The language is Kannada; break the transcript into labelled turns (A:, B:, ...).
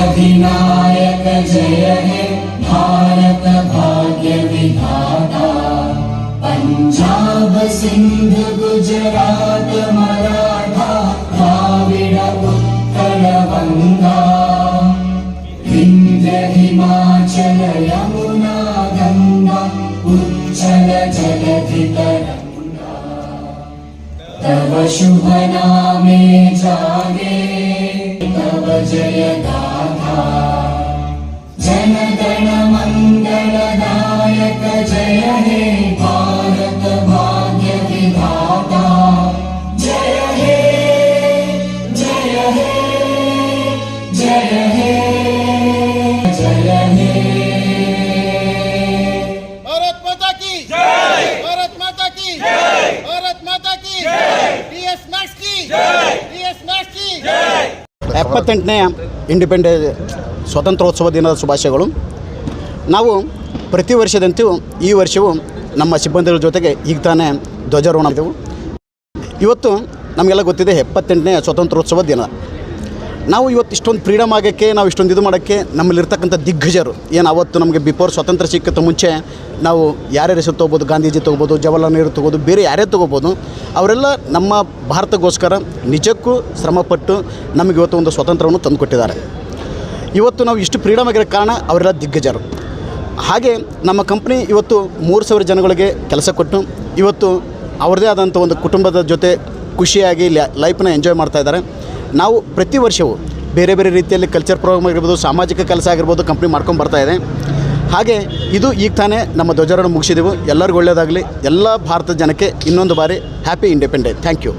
A: अधिनायक जय हे भारत भाग्य विधाता पञ्जाब सिन्ध गुजरात मराठा द्राविड उत्कल वङ्गा विन्ध्य हिमाचल यमुना गङ्गा उच्चल तरङ्गा तव शुभ नामे जागे जय गाथा जनगण जय हे भारत भाग्य जय हे जय हे जय हे जय हे।
B: भारत माता की जय। भारत माता की जय। भारत माता की जय। डीएस मैक्स की जय। डीएस मैक्स की जय।
C: ಎಪ್ಪತ್ತೆಂಟನೇ ಇಂಡಿಪೆಂಡೆ ಸ್ವಾತಂತ್ರ್ಯೋತ್ಸವ ದಿನದ ಶುಭಾಶಯಗಳು. ನಾವು ಪ್ರತಿ ವರ್ಷದಂತೆಯೂ ಈ ವರ್ಷವೂ ನಮ್ಮ ಸಿಬ್ಬಂದಿಗಳ ಜೊತೆಗೆ ಈಗ ತಾನೇ ಧ್ವಜಾರೋಹಣ ಇವತ್ತು ನಮಗೆಲ್ಲ ಗೊತ್ತಿದೆ ಎಪ್ಪತ್ತೆಂಟನೇ ಸ್ವಾತಂತ್ರ್ಯೋತ್ಸವ ದಿನ. ನಾವು ಇವತ್ತು ಇಷ್ಟೊಂದು ಫ್ರೀಡಮ್ ಆಗೋಕ್ಕೆ, ನಾವು ಇಷ್ಟೊಂದು ಇದು ಮಾಡೋಕ್ಕೆ ನಮ್ಮಲ್ಲಿರ್ತಕ್ಕಂಥ ದಿಗ್ಗಜರು. ಏನು ಅವತ್ತು ನಮಗೆ ಬಿಫೋರ್ ಸ್ವಾತಂತ್ರ್ಯ ಸಿಕ್ಕತ್ತ ಮುಂಚೆ, ನಾವು ಯಾರ್ಯಾರ ಹೆಸರು ತೊಗೋಬೋದು, ಗಾಂಧೀಜಿ ತೊಗೋಬೋದು, ಜವಾಹರ್ಲಾಲ್ ನೆಹರು ತೊಗೋದು ಬೇರೆ ಯಾರೇ ತೊಗೋಬೋದು, ಅವರೆಲ್ಲ ನಮ್ಮ ಭಾರತಕ್ಕೋಸ್ಕರ ನಿಜಕ್ಕೂ ಶ್ರಮಪಟ್ಟು ನಮಗೆ ಇವತ್ತು ಒಂದು ಸ್ವಾತಂತ್ರ್ಯವನ್ನು ತಂದುಕೊಟ್ಟಿದ್ದಾರೆ. ಇವತ್ತು ನಾವು ಇಷ್ಟು ಫ್ರೀಡಮ್ ಆಗಿರೋ ಕಾರಣ ಅವರೆಲ್ಲ ದಿಗ್ಗಜರು. ಹಾಗೆ ನಮ್ಮ ಕಂಪ್ನಿ ಇವತ್ತು ಮೂರು ಸಾವಿರ ಜನಗಳಿಗೆ ಕೆಲಸ ಕೊಟ್ಟು, ಇವತ್ತು ಅವ್ರದ್ದೇ ಆದಂಥ ಒಂದು ಕುಟುಂಬದ ಜೊತೆ ಖುಷಿಯಾಗಿ ಲೈಫ್ನ ಎಂಜಾಯ್ ಮಾಡ್ತಾ ಇದ್ದಾರೆ. ನಾವು ಪ್ರತಿ ವರ್ಷವೂ ಬೇರೆ ಬೇರೆ ರೀತಿಯಲ್ಲಿ ಕಲ್ಚರ್ ಪ್ರೋಗ್ರಾಮ್ ಆಗಿರ್ಬೋದು, ಸಾಮಾಜಿಕ ಕೆಲಸ ಆಗಿರ್ಬೋದು ಕಂಪ್ನಿ ಮಾಡ್ಕೊಂಡು ಬರ್ತಾ ಇದೆ. ಹಾಗೆ ಇದು ಈಗ ತಾನೇ ನಮ್ಮ ಧ್ವಜಾರೋಹಣ ಮುಗಿಸಿದೆವು. ಎಲ್ಲರಿಗೂ ಒಳ್ಳೆಯದಾಗಲಿ ಎಲ್ಲ ಭಾರತದ ಜನಕ್ಕೆ ಇನ್ನೊಂದು ಬಾರಿ ಹ್ಯಾಪಿ ಇಂಡಿಪೆಂಡೆನ್ಸ್ ಥ್ಯಾಂಕ್ ಯು